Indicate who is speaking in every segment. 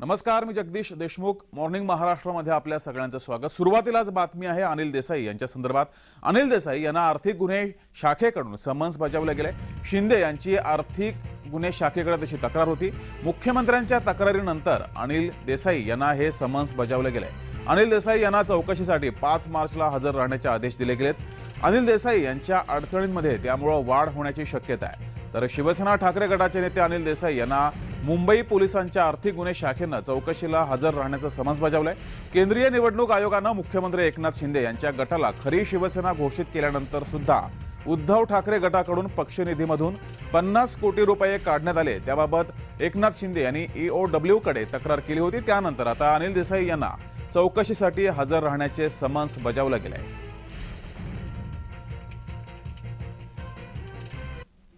Speaker 1: नमस्कार मी जगदीश देशमुख. मॉर्निंग महाराष्ट्रामध्ये आपल्या सगळ्यांचं स्वागत. सुरुवातीलाच बातमी आहे अनिल देसाई यांच्या संदर्भात. अनिल देसाई यांना आर्थिक गुन्हे शाखेकडून समन्स बजावलं गेलंय शिंदे यांची आर्थिक गुन्हे शाखेकडे तशी तक्रार होती. मुख्यमंत्र्यांच्या तक्रारीनंतर अनिल देसाई यांना हे समन्स बजावलं गेलंय अनिल देसाई यांना चौकशीसाठी पाच मार्चला हजर राहण्याचे आदेश दिले गेलेत. अनिल देसाई यांच्या अडचणींमध्ये त्यामुळं वाढ होण्याची शक्यता आहे. तर शिवसेना ठाकरे गटाचे नेते अनिल देसाई यांना मुंबई पोलिसांच्या आर्थिक गुन्हे शाखेनं चौकशीला हजर राहण्याचं समन्स बजावलंय. केंद्रीय निवडणूक आयोगानं मुख्यमंत्री एकनाथ शिंदे यांच्या गटाला खरी शिवसेना घोषित केल्यानंतर सुद्धा उद्धव ठाकरे गटाकडून पक्षनिधीमधून पन्नास कोटी रुपये काढण्यात आले. त्याबाबत एकनाथ शिंदे यांनी ईओ डब्ल्यू कडे तक्रार केली होती. त्यानंतर आता अनिल देसाई यांना चौकशीसाठी हजर राहण्याचे समन्स बजावलं गेलंय.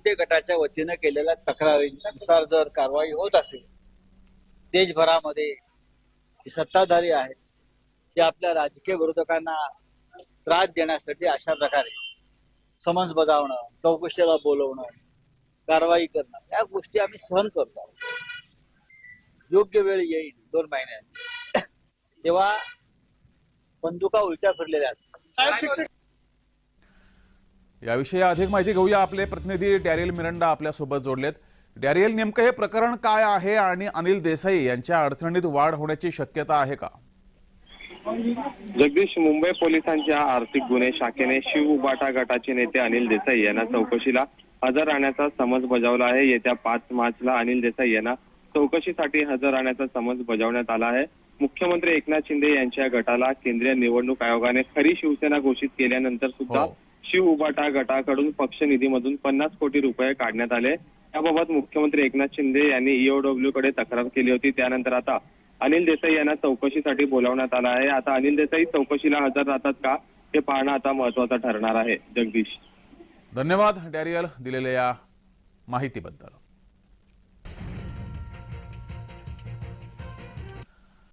Speaker 2: शिंदे गटाच्या वतीनं केलेल्या तक्रारीनुसार जर कारवाई होत असेल देशभरामध्ये सत्ताधारी आहेत ते आपल्या राजकीय विरोधकांना त्रास देण्यासाठी अशा प्रकारे समन्स बजावणं चौकशीला बोलवणं कारवाई करणं या गोष्टी आम्ही सहन करतो आहोत. योग्य वेळ येईल दोन महिन्यात तेव्हा बंदुका उलट्या फिरलेल्या असतात
Speaker 1: याविषयी अधिक माहिती घेऊया. आपले प्रतिनिधी डॅरियल मिरंडा आपल्यासोबत जोडलेत. डॅरियल नेमकं हे प्रकरण काय आहे आणि अनिल देसाई यांच्या अडचणीत वाढ होण्याची शक्यता आहे का?
Speaker 3: जगदीश मुंबई पोलिसांच्या आर्थिक गुन्हे शाखेने शिव उबाटा गटाचे नेते अनिल देसाई यांना चौकशीला हजर राहण्याचा समज बजावला आहे. येत्या पाच मार्चला अनिल देसाई यांना चौकशीसाठी हजर राहण्याचा समज बजावण्यात आला आहे. मुख्यमंत्री एकनाथ शिंदे यांच्या गटाला केंद्रीय निवडणूक आयोगाने खरी शिवसेना घोषित केल्यानंतर सुद्धा
Speaker 1: हो.
Speaker 3: शिव उबाटा गटाकडून पक्ष निधीमधून पन्नास कोटी रुपये काढण्यात आले. याबाबत मुख्यमंत्री एकनाथ शिंदे यांनी ईओडब्ल्यू कडे तक्रार केली होती. त्यानंतर आता अनिल देसाई यांना चौकशीसाठी बोलावण्यात आलं आहे. आता अनिल देसाई चौकशीला हजर राहतात का? हे पाहणं आता महत्वाचं ठरणार आहे. जगदीश.
Speaker 1: धन्यवाद डॅरियल दिलेल्या या माहितीबद्दल.